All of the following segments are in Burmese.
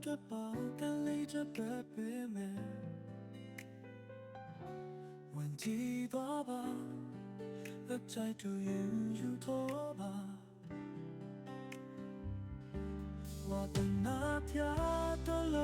အတွက်ပါကလေးချက်ပဲပေးမယ်ဝင်ကြည့်သွားပါလ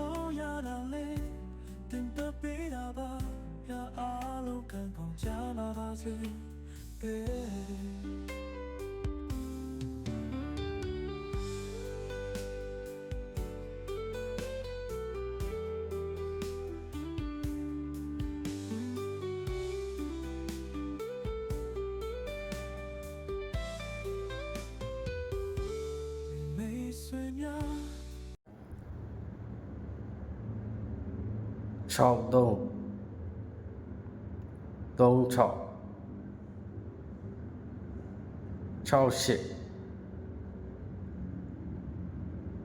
63 36 68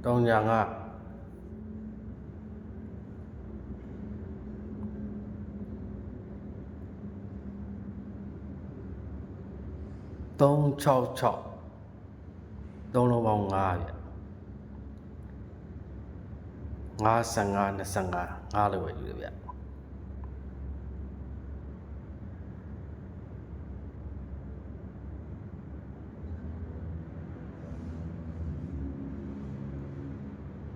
35 366သုံးလုံးပေါင်း9ပြ55 25 5လို့ပဲယူတယ်ဗျ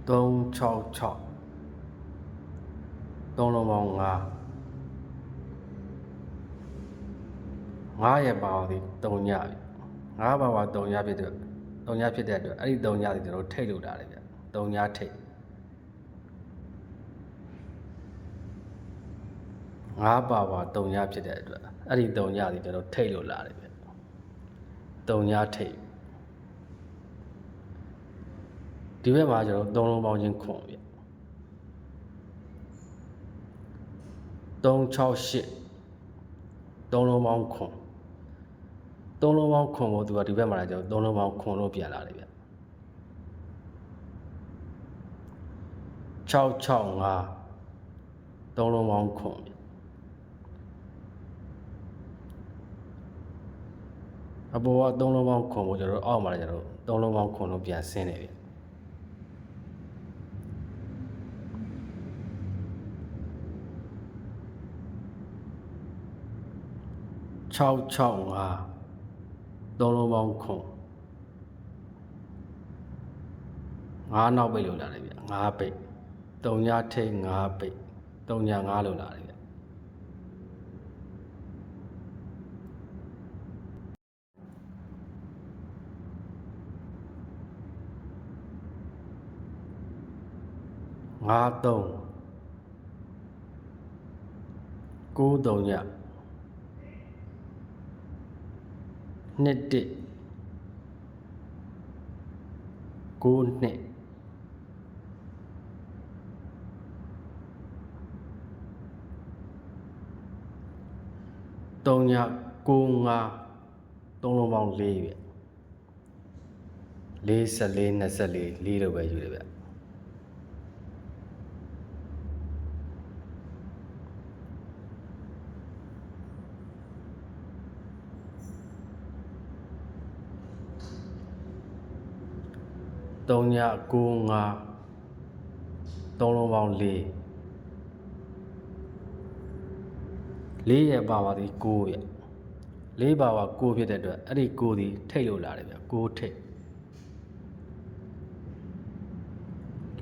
366သုံးလုံးပေါင်း9 9ရဲ့ပါဝါဒီ3ညပြီ9ပါဝါ3ညဖြစ်တဲ့3ညဖြစ်တဲ့အတွက်အဲ့ဒီ3ညတွေကျွန်တော်တို့ထိတ်လို့တာလေဗျ3ညထိတ် 9ပါဝါ3ညဖြစ်တဲ့အတွက်အဲ့ဒီ3ညတွေကျွန်တော်ထိတ်လို့လာတယ်ဗျ3ညထိတ်ဒီဘက်မှာကျွန်တော်3လုံးပေါင်းချင်းခွန်ဗျ368သုံးလုံးပေါင်းခွန်သုံးလုံးပေါင်းခွန်ကိုသူကဒီဘက်မှာလည်းကျွန်တော်သုံးလုံးပေါင်းခွန်လို့ပြန်လာတယ်ဗျ665သုံးလုံးပေါင်းခွန်ဗျ အပေါ်ကသုံးလုံးပေါင်းခွန်ကိုကျွန်တော်တို့အောက်မှာလည်းကျွန်တော်တို့သုံးလုံးပေါင်းခွန်လို့ပြန်ဆင်းနေပြီ665သုံးလုံးပေါင်းခွန်ငါးနောက်ပိတ်လို့လာတယ်ဗျငါးပိတ်တုံညာထိတ်ငါးပိတ်တုံညာငါးလို့လာတယ်ဗျ ငါးသုံးကိုးတုံညာနှစ်တစ်ကိုးနှစ်တုံညာကိုးငါသုံးလုံးပေါင်း၄ဗျ44 24လေးလို့ပဲယူတယ်ဗျ 3ည9 5သုံးလုံးပေါင်း4 4ရဲ့ပါပါသည်9ရဲ့4ပါပါ9ဖြစ်တဲ့အတွက်အဲ့ဒီ9သည်ထိတ်လို့လာတယ်ဗျ9ထိတ်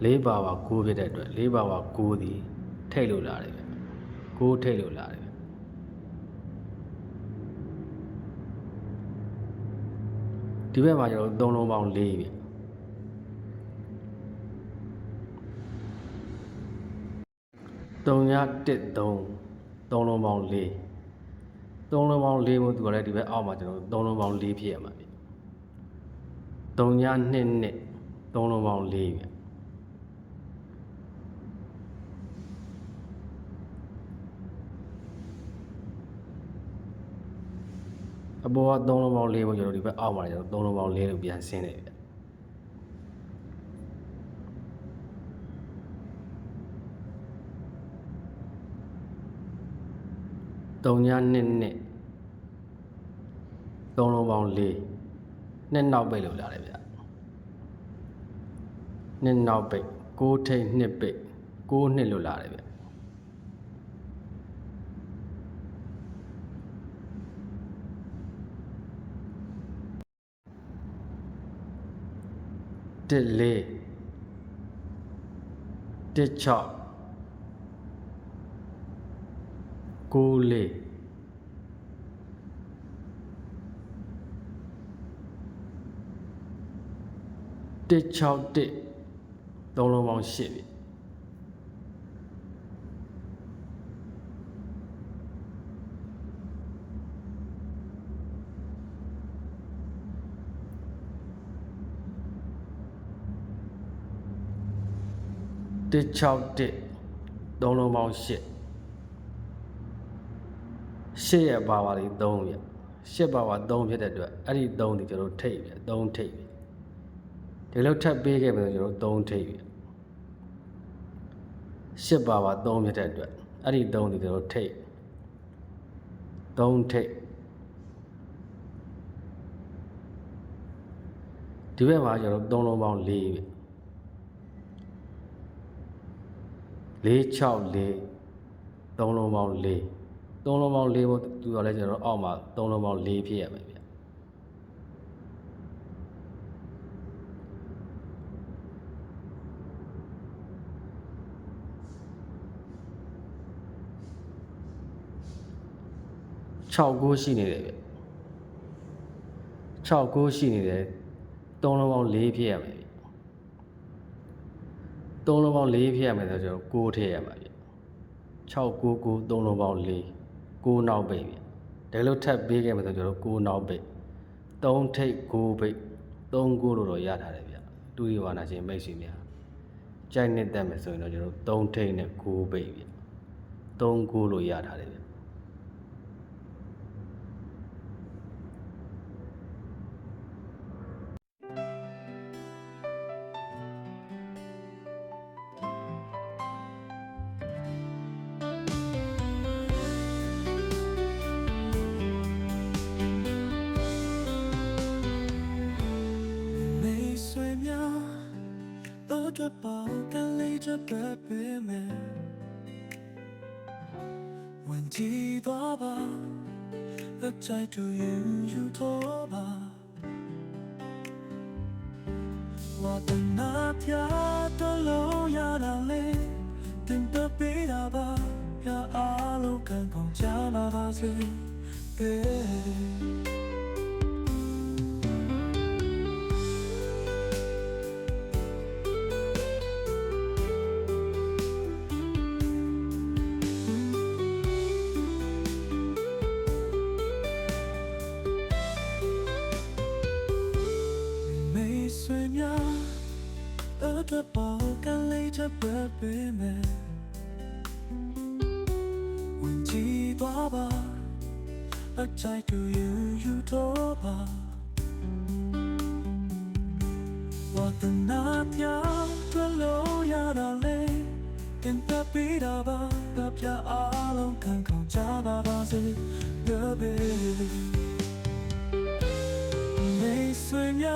4ပါပါ9ဖြစ်တဲ့အတွက်4ပါပါ9သည်ထိတ်လို့လာတယ်ဗျ9ထိတ်လို့လာတယ်ဒီဘက်မှာကျွန်တော်သုံးလုံးပေါင်း၄ပြ 3ည1 3သုံးလုံးပေါင်း4သုံးလုံးပေါင်း4မို့သူကလည်းဒီဘက်အောက်မှာကျွန်တော်သုံးလုံးပေါင်း4ဖြစ်ရမှာပြီ3ည2 2သုံးလုံးပေါင်း4ပြီအပေါ်က3လုံးပေါင်း4မို့ကျွန်တော်ဒီဘက်အောက်မှာကျွန်တော်3လုံးပေါင်း4လို့ပြန်ဆင်းနေပြီ ဗျတုံညာ2နှစ်သုံးလုံးပေါင်း၄နှစ်နောက်ပိတ်လို့လာတယ်ဗျနှစ်နောက်ပိတ်6ထိပ်2ပိတ်6နှစ်လို့လာတယ်ဗျတစ်လေးတစ်6ကို လေးတစ်6တစ်သုံးလုံးပေါင်း8ပြီတစ်6တစ်သုံးလုံးပေါင်း8 ရှစ်ရဲ့ပါပါလေး3ပြရှစ်ပါပါ3ဖြစ်တဲ့အတွက်အဲ့ဒီ3ဒီကျွန်တော်တို့ထိပ်ပြ3ထိပ်ပြဒီလောက်ထပ်ပေးခဲ့ပြီဆိုကျွန်တော်တို့3ထိပ်ပြရှစ်ပါပါ3ဖြစ်တဲ့အတွက်အဲ့ဒီ3ဒီကျွန်တော်တို့ထိပ်3ထိပ်ဒီဘက်မှာကျွန်တော်တို့3လုံးပေါင်း4ပြ4 6 4 3လုံးပေါင်း4 သုံးလုံးပေါင်း၄ဘုတ်သူကလည်းကျွန်တော်အောက်မှာသုံးလုံးပေါင်း၄ဖြစ်ရမယ်ဗျ6ကိုရှိနေတယ်ဗျ6ကိုရှိနေတယ်သုံးလုံးပေါင်း၄ဖြစ်ရမယ်ဗျသုံးလုံးပေါင်း၄ဖြစ်ရမယ်ဆိုတော့ကျွန်တော်6ထည့်ရမှာဗျ6 9 9သုံးလုံးပေါင်း4 6နောက်ပိတ်ပြီဒါလို့ထပ်ပေးခဲ့မယ်ဆိုကျွန်တော်တို့6နောက်ပိတ်3ထိပ်9ပိတ်3ကိုလို့တော့ရထားတယ်ဗျတူရီဝါနာရှင်မိတ်ဆွေများကြိုက်နှစ်တက်မယ်ဆိုရင်တော့ကျွန်တော်တို့3ထိပ်နဲ့9ပိတ်ဗျ3ကိုလို့ရထားတယ်ဗျ တပါကလေးတပဲပေးမယ်ဝန်ကြည့်သွားပါ Look tight to you you တော့ပါဝတ်နာပြတလို့ရတာလေတင်တပေးတာပါရအားလုံးကံကောင်းချမ်းသာပါစေ Yeah. 干累着别别美。问几多吧，而在度有有多吧。我的那条的路呀那里，跟得比那吧，那片阿龙看空加那巴子特别。没睡眠。